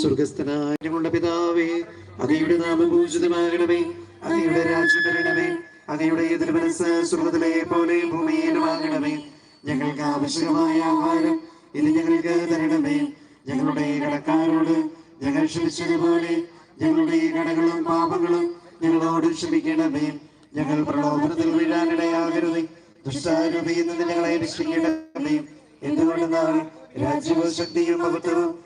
സ്വർഗസ്ഥനായ പിതാവേ അങ്ങയുടെ നാമം പൂജിതമാകണമേ അങ്ങയുടെ രാജ്യം വരണമേ അങ്ങയുടെ എതിർ മനസ്സ് സ്വർഗത്തിലെ പോലെ ഭൂമിയിലുമാകണമേ ഞങ്ങൾക്ക് ആവശ്യമായ ആഹാരം ഇത് ഞങ്ങൾക്ക് തരണമേ. ഞങ്ങളുടെ കടക്കാരോട് ഞങ്ങൾ ക്ഷമിച്ചതുപോലെ ഞങ്ങളുടെ കടകളും പാപങ്ങളും ഞങ്ങളോട് ക്ഷമിക്കണമേ. ഞങ്ങൾ പ്രലോഭനത്തിൽ വീഴാനിടയാകരുത്. ദുഷ്ടാരൂപിയിൽ ഞങ്ങളെ രക്ഷിക്കണമേ. എന്തുകൊണ്ടെന്നാൽ രാജ്യവും ശക്തിയും മഹത്വവും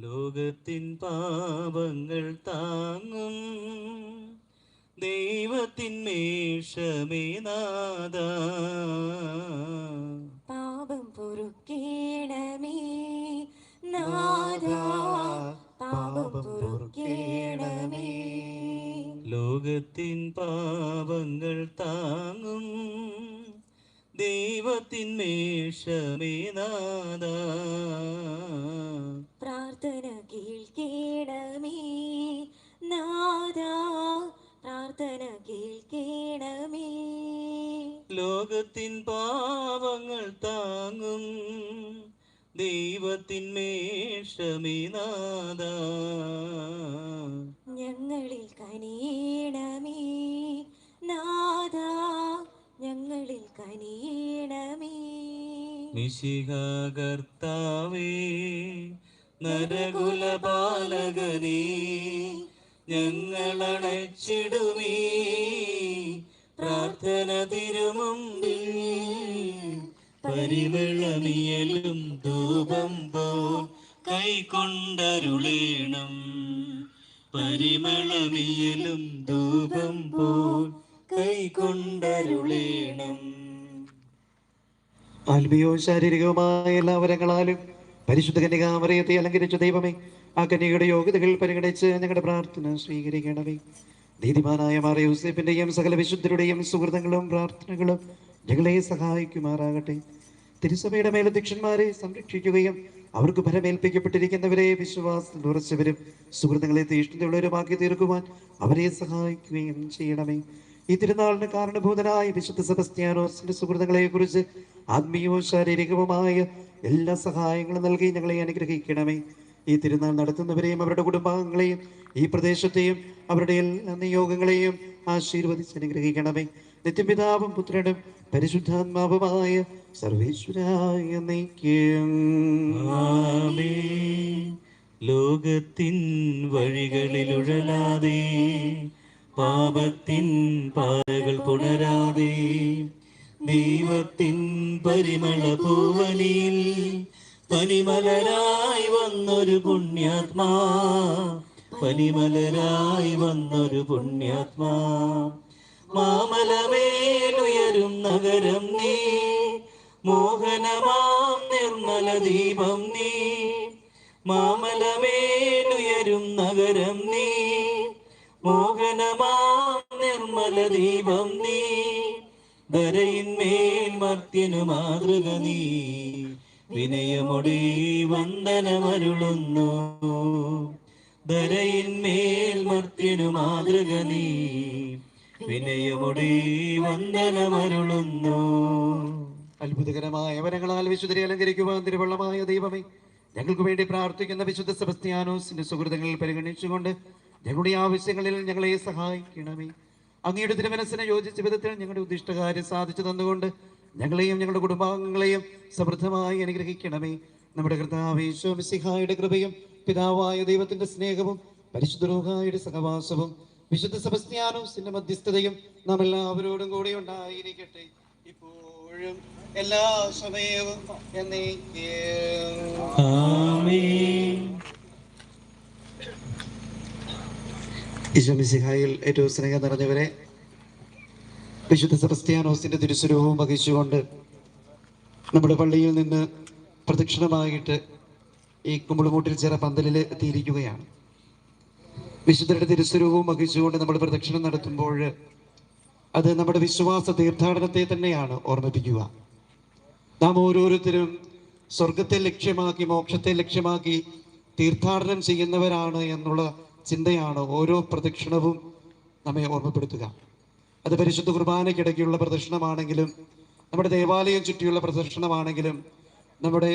ലോകത്തിൻ പാപങ്ങൾ താങ്ങും. ദൈവത്തിൻ മേഷമേ നാദ പാപം പൊറുക്കേണമേ നാദ പാപം പൊറുക്കേണമേ. ലോകത്തിൻ പാപങ്ങൾ താങ്ങും. ദൈവത്തിൻ മേഷമേ നാദ പ്രാർത്ഥന കേൾക്കേണമേ. നാദ പ്രാർത്ഥന കേൾക്കേണമേ. ലോകത്തിൻ പാവങ്ങൾ താങ്ങും ദൈവത്തിൻ മേഷമേ നാദ. ഞങ്ങളിൽ കനിയണമേ. നാഥ ഞങ്ങളിൽ കനിയണമേ. നിശിഹ കർത്താവേ നരകുലപാലകനേ ഞങ്ങളണച്ചിടുമേ പ്രാർത്ഥന തിരുമുമ്പിൽ. പരിമളമിയലും ധൂപം പോൽ കൈക്കൊണ്ടരുളേണം പരിമളമിയലും ധൂപം പോൽ കൈക്കൊണ്ടരുളേണം ആത്മീയവും ശാരീരികവുമായ എല്ലാ വരങ്ങളാലും പരിശുദ്ധ കന്യകാമറിയത്തെ അലങ്കരിച്ച ദൈവമേ ആ കന്യകയുടെ യോഗ്യതകൾ പരിഗണിച്ച് ഞങ്ങളുടെ പ്രാർത്ഥന സ്വീകരിക്കണമേ. നീതിമാനായ മാറിയ യൂസേഫിന്റെയും സകല വിശുദ്ധരുടെയും സുഹൃതങ്ങളും പ്രാർത്ഥനകളും ഞങ്ങളെ സഹായിക്കുമാറാകട്ടെ. തിരുസഭയുടെ മേലധ്യക്ഷന്മാരെ സംരക്ഷിക്കുകയും അവർക്ക് ഫലമേൽപ്പിക്കപ്പെട്ടിരിക്കുന്നവരെ വിശ്വാസത്തിൽ ഉറച്ചവരും സുഹൃത്തുക്കളെ തീഷ്ണതയുള്ളവരുമാക്കി തീർക്കുവാൻ അവരെ സഹായിക്കുകയും ചെയ്യണമേ. ഈ തിരുനാളിന് കാരണഭൂതനായ വിശുദ്ധ സെബസ്ത്യാനോസിന്റെ സുഹൃത്തുക്കളെ കുറിച്ച് ആത്മീയവും ശാരീരികവുമായ എല്ലാ സഹായങ്ങളും നൽകി ഞങ്ങളെ അനുഗ്രഹിക്കണമേ. ഈ തിരുനാൾ നടത്തുന്നവരെയും അവരുടെ കുടുംബാംഗങ്ങളെയും ഈ പ്രദേശത്തെയും അവരുടെ എല്ലാ നിയോഗങ്ങളെയും ആശീർവദിച്ച് അനുഗ്രഹിക്കണമേ. നിത്യപിതാവും പുത്രനും പരിശുദ്ധാത്മാവുമായ സർവേശ്വരായ ആമേൻ. ലോകത്തിൻ വഴികളിലുഴലാതെ പാപത്തിൻ പാതകൾ പുണരാതെ ദൈവത്തിൻ പരിമള പൂവനിൽ പനിമലരായി വന്നൊരു പുണ്യാത്മാ. പനിമലരായി വന്നൊരു പുണ്യാത്മാ. മാമലമേലുയരും നഗരം നീ. മോഹനമാം നിർമ്മല ദീപം നീ. മാമലമേലുയരും നഗരം നീ. മോഹനമാം നിർമ്മല ദീപം നീ. ധരയിന്മേൽ മർത്യനു മാതൃക നീ. വിനയമൊടി വന്ദനമരുളുന്നു. ധരയിന്മേൽ മർത്യനു മാതൃക നീ. വിനയമൊടി വന്ദനമരുളുന്നു. അത്ഭുതകരമായ വരങ്ങളാൽ വിശുദ്ധരെ അലങ്കരിക്കുവാൻ തിരുവള്ളമായ ദൈവമേ ഞങ്ങൾക്ക് വേണ്ടി പ്രാർത്ഥിക്കുന്ന വിശുദ്ധ സെബസ്ത്യാനോസിന്റെ സുഹൃത്തുക്കളിൽ പരിഗണിച്ചുകൊണ്ട് ഞങ്ങളുടെ ആവശ്യങ്ങളിൽ ഞങ്ങളെ സഹായിക്കണമേ. അങ്ങയുടെ തിരുമനസ്സിനെ യോജിച്ച വിധത്തിൽ ഞങ്ങളുടെ ഉദ്ദിഷ്ടകാര്യം സാധിച്ചു തന്നുകൊണ്ട് ഞങ്ങളെയും ഞങ്ങളുടെ കുടുംബാംഗങ്ങളെയും സമൃദ്ധമായി അനുഗ്രഹിക്കണമേ. നമ്മുടെ കർത്താവേശോ കൃപയും പിതാവായ ദൈവത്തിന്റെ സ്നേഹവും പരിശുദ്ധ രോഗായുടെ സഹവാസവും വിശുദ്ധ സെബസ്ത്യാനോസിന്റെ മധ്യസ്ഥതയും നാം എല്ലാവരോടും കൂടെ ഉണ്ടായിരിക്കട്ടെ. ഇപ്പോഴും എല്ലാ സമയവും ആമേൻ ഈശോമിസിഹായിൽ ഏറ്റവും സ്നേഹം നിറഞ്ഞവരെ വിശുദ്ധ സെബസ്ത്യാനോസിന്റെ തിരുസ്വരൂപവും വഹിച്ചുകൊണ്ട് നമ്മുടെ പള്ളിയിൽ നിന്ന് പ്രദക്ഷിണമായിട്ട് ഈ കുമ്പളുമൂട്ടിൽ ചേർ പന്തലിൽ എത്തിയിരിക്കുകയാണ്. വിശുദ്ധരുടെ തിരുസ്വരൂപവും വഹിച്ചുകൊണ്ട് നമ്മൾ പ്രദക്ഷിണം നടത്തുമ്പോൾ അത് നമ്മുടെ വിശ്വാസ തീർത്ഥാടനത്തെ തന്നെയാണ് ഓർമ്മിപ്പിക്കുക. നാം ഓരോരുത്തരും സ്വർഗത്തെ ലക്ഷ്യമാക്കി മോക്ഷത്തെ ലക്ഷ്യമാക്കി തീർത്ഥാടനം ചെയ്യുന്നവരാണ് എന്നുള്ള ചിന്തയാണ് ഓരോ പ്രദക്ഷിണവും നമ്മെ ഓർമ്മപ്പെടുത്തുക. അത് പരിശുദ്ധ കുർബാനയ്ക്കിടയ്ക്കുള്ള പ്രദക്ഷിണമാണെങ്കിലും നമ്മുടെ ദേവാലയം ചുറ്റിയുള്ള പ്രദക്ഷിണമാണെങ്കിലും നമ്മുടെ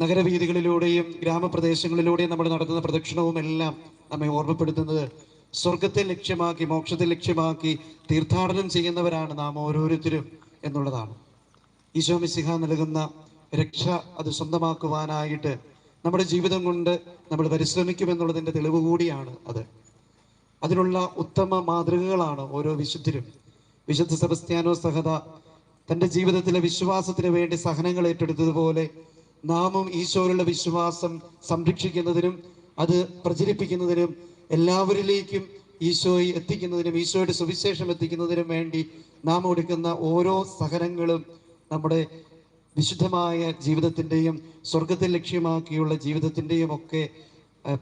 നഗരവീതികളിലൂടെയും ഗ്രാമപ്രദേശങ്ങളിലൂടെയും നമ്മൾ നടത്തുന്ന പ്രദക്ഷിണവും എല്ലാം നമ്മെ ഓർമ്മപ്പെടുത്തുന്നത് സ്വർഗത്തെ ലക്ഷ്യമാക്കി മോക്ഷത്തെ ലക്ഷ്യമാക്കി തീർത്ഥാടനം ചെയ്യുന്നവരാണ് നാം ഓരോരുത്തരും എന്നുള്ളതാണ്. ഈശോ മിശിഹ നൽകുന്ന രക്ഷ അത് സ്വന്തമാക്കുവാനായിട്ട് നമ്മുടെ ജീവിതം കൊണ്ട് നമ്മൾ പരിശ്രമിക്കുമെന്നുള്ളതിന്റെ തെളിവ് കൂടിയാണ് അത്. അതിനുള്ള ഉത്തമ മാതൃകകളാണ് ഓരോ വിശുദ്ധരും. വിശുദ്ധ സെബസ്ത്യാനോ സഹത തന്റെ ജീവിതത്തിലെ വിശ്വാസത്തിന് വേണ്ടി സഹനങ്ങൾ ഏറ്റെടുത്തതുപോലെ നാമും ഈശോയിലുള്ള വിശ്വാസം സംരക്ഷിക്കുന്നതിനും അത് പ്രചരിപ്പിക്കുന്നതിനും എല്ലാവരിലേക്കും ഈശോയെ എത്തിക്കുന്നതിനും ഈശോയുടെ സുവിശേഷം എത്തിക്കുന്നതിനും വേണ്ടി നാം എടുക്കുന്ന ഓരോ സഹനങ്ങളും നമ്മുടെ വിശുദ്ധമായ ജീവിതത്തിന്റെയും സ്വർഗത്തെ ലക്ഷ്യമാക്കിയുള്ള ജീവിതത്തിന്റെയും ഒക്കെ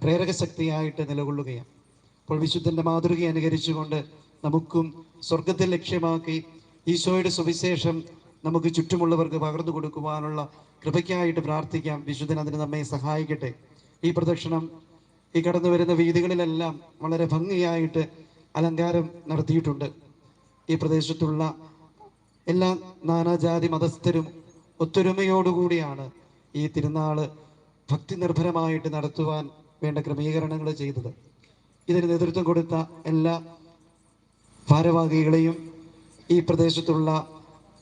പ്രേരക ശക്തിയായിട്ട് നിലകൊള്ളുകയാണ്. അപ്പോൾ വിശുദ്ധന്റെ മാതൃക അനുകരിച്ചുകൊണ്ട് നമുക്കും സ്വർഗത്തെ ലക്ഷ്യമാക്കി ഈശോയുടെ സുവിശേഷം നമുക്ക് ചുറ്റുമുള്ളവർക്ക് പകർന്നു കൊടുക്കുവാനുള്ള കൃപയ്ക്കായിട്ട് പ്രാർത്ഥിക്കാം. വിശുദ്ധൻ അതിന് നമ്മെ സഹായിക്കട്ടെ. ഈ പ്രദക്ഷിണം ഈ കടന്നു വരുന്ന വീതികളിലെല്ലാം വളരെ ഭംഗിയായിട്ട് അലങ്കാരം നടത്തിയിട്ടുണ്ട്. ഈ പ്രദേശത്തുള്ള എല്ലാ നാനാജാതി മതസ്ഥരും ഒത്തൊരുമയോടുകൂടിയാണ് ഈ തിരുനാൾ ഭക്തി നിർഭരമായിട്ട് നടത്തുവാൻ വേണ്ട ക്രമീകരണങ്ങൾ ചെയ്തത്. ഇതിന് നേതൃത്വം കൊടുത്ത എല്ലാ ഭാരവാഹികളെയും ഈ പ്രദേശത്തുള്ള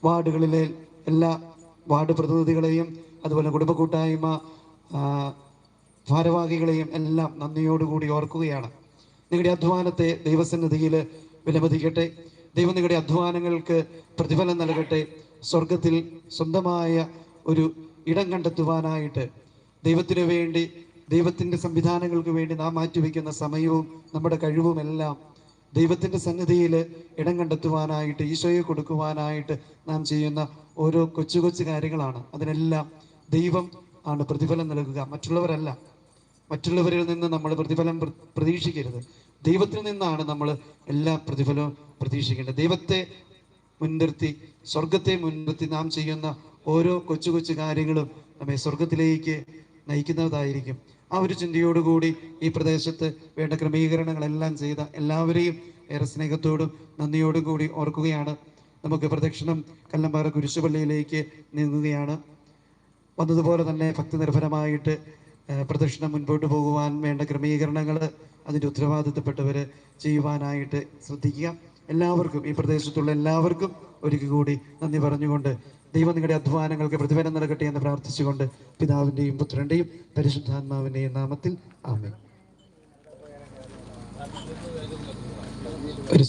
വാർഡുകളിലെ എല്ലാ വാർഡ് പ്രതിനിധികളെയും അതുപോലെ കുടുംബ കൂട്ടായ്മ ഭാരവാഹികളെയും എല്ലാം നന്ദിയോടുകൂടി ഓർക്കുകയാണ്. നിങ്ങളുടെ അധ്വാനത്തെ ദൈവസന്നിധിയിൽ വിലമതിക്കട്ടെ. ദൈവം നിങ്ങളുടെ അധ്വാനങ്ങൾക്ക് പ്രതിഫലം നൽകട്ടെ. സ്വർഗത്തിൽ സ്വന്തമായ ഒരു ഇടം കണ്ടെത്തുവാനായിട്ട് ദൈവത്തിനു വേണ്ടി ദൈവത്തിന്റെ സംവിധാനങ്ങൾക്ക് വേണ്ടി നാം മാറ്റിവെക്കുന്ന സമയവും നമ്മുടെ കഴിവുമെല്ലാം ദൈവത്തിന്റെ സന്നിധിയിൽ ഇടം കണ്ടെത്തുവാനായിട്ട് ഈശോയെ കൊടുക്കുവാനായിട്ട് നാം ചെയ്യുന്ന ഓരോ കൊച്ചു കൊച്ചു കാര്യങ്ങളാണ്. അതിനെല്ലാം ദൈവം ആണ് പ്രതിഫലം നൽകുക. മറ്റുള്ളവരല്ല. മറ്റുള്ളവരിൽ നിന്ന് നമ്മൾ പ്രതിഫലം പ്രതീക്ഷിക്കരുത്. ദൈവത്തിൽ നിന്നാണ് നമ്മൾ എല്ലാ പ്രതിഫലവും പ്രതീക്ഷിക്കേണ്ടത്. ദൈവത്തെ മുൻനിർത്തി സ്വർഗത്തെ മുൻനിർത്തി നാം ചെയ്യുന്ന ഓരോ കൊച്ചു കൊച്ചു കാര്യങ്ങളും നമ്മെ സ്വർഗത്തിലേക്ക് നയിക്കുന്നതായിരിക്കും. ആ ഒരു ചിന്തയോടുകൂടി ഈ പ്രദേശത്ത് വേണ്ട ക്രമീകരണങ്ങളെല്ലാം ചെയ്ത എല്ലാവരെയും ഏറെ സ്നേഹത്തോടും നന്ദിയോടും കൂടി ഓർക്കുകയാണ്. നമുക്ക് പ്രദക്ഷിണം കല്ലമ്പാറ കുരിശുപള്ളിയിലേക്ക് നീങ്ങുകയാണ്. വന്നതുപോലെ തന്നെ ഭക്തി നിർഭരമായിട്ട് പ്രദക്ഷിണം മുൻപോട്ട് പോകുവാൻ വേണ്ട ക്രമീകരണങ്ങൾ അതിന്റെ ഉത്തരവാദിത്തപ്പെട്ടവർ ചെയ്യുവാനായിട്ട് ശ്രദ്ധിക്കുക. എല്ലാവർക്കും ഈ പ്രദേശത്തുള്ള എല്ലാവർക്കും ഒരിക്കൽ കൂടി നന്ദി പറഞ്ഞുകൊണ്ട് ദൈവം നിങ്ങളുടെ അധ്വാനങ്ങൾക്ക് പ്രതിഫലം നൽകട്ടെ എന്ന് പ്രാർത്ഥിച്ചുകൊണ്ട് പിതാവിന്റെയും പുത്രന്റെയും പരിശുദ്ധാത്മാവിന്റെയും നാമത്തിൽ ആമേൻ.